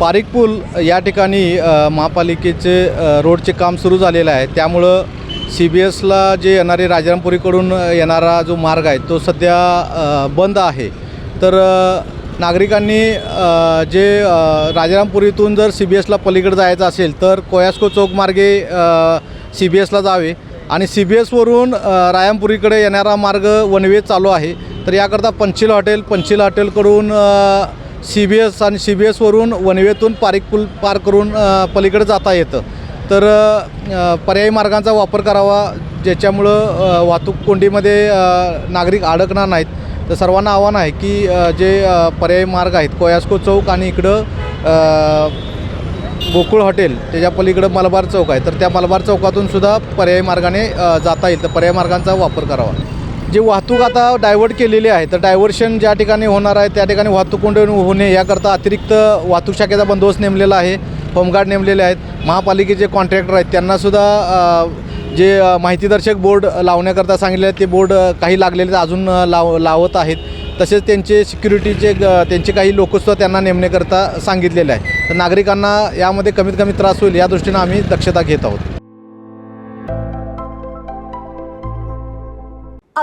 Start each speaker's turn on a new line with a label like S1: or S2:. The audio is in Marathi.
S1: पारिक पूल या ठिकाणी महापालिकेचे रोडचे काम सुरू झालेलं आहे. त्यामुळं सी बी एसला जे येणारे राजारामपुरीकडून येणारा जो मार्ग आहे तो सध्या बंद आहे. तर नागरिकांनी जे राजारामपुरीतून जर सी बी एसला पलीकडे जायचं असेल तर कोयास्को चौकमार्गे सी बी एसला जावे. आणि सी बी एसवरून रायमपुरीकडे येणारा मार्ग वनवे चालू आहे. तर याकरता पंचिल हॉटेल पंचिल हॉटेलकडून सी बी एस आणि सी बी एसवरून वनवेतून पारिकपुल पार करून पलीकडे जाता येतं. तर पर्यायी मार्गांचा वापर करावा ज्याच्यामुळं वाहतूक कोंडीमध्ये नागरिक अडकणार नाहीत. तर सर्वांना आव्हान आहे की जे पर्यायी मार्ग आहेत कोयास्को चौक आणि इकडं गोकुळ हॉटेल त्याच्या पलीकडं मलबार चौक आहे. तर त्या मलबार चौकातून सुद्धा पर्यायी मार्गाने जाता येईल. तर पर्यायी मार्गांचा वापर करावा. जे वाहतूक आता डायव्हर्ट केलेली आहे तर डायव्हर्शन ज्या ठिकाणी होणार आहे त्या ठिकाणी वाहतूक कोंडी होणे याकरता अतिरिक्त वाहतूक शाखेचा बंदोबस्त नेमलेला आहे होमगार्ड नेमलेले आहेत. महापालिकेचे कॉन्ट्रॅक्टर आहेत. त्यांनासुद्धा जे माहितीदर्शक बोर्ड लावण्याकरता सांगितले आहेत ते बोर्ड काही लागलेले आहेत, अजून लाव लावत आहेत. तसेच त्यांचे सिक्युरिटीचे ग- त्यांचे काही लोकसुद्धा त्यांना नेमण्याकरता सांगितलेले आहे तर नागरिकांना यामध्ये कमीत कमी त्रास होईल या दृष्टीनं आम्ही दक्षता घेत आहोत.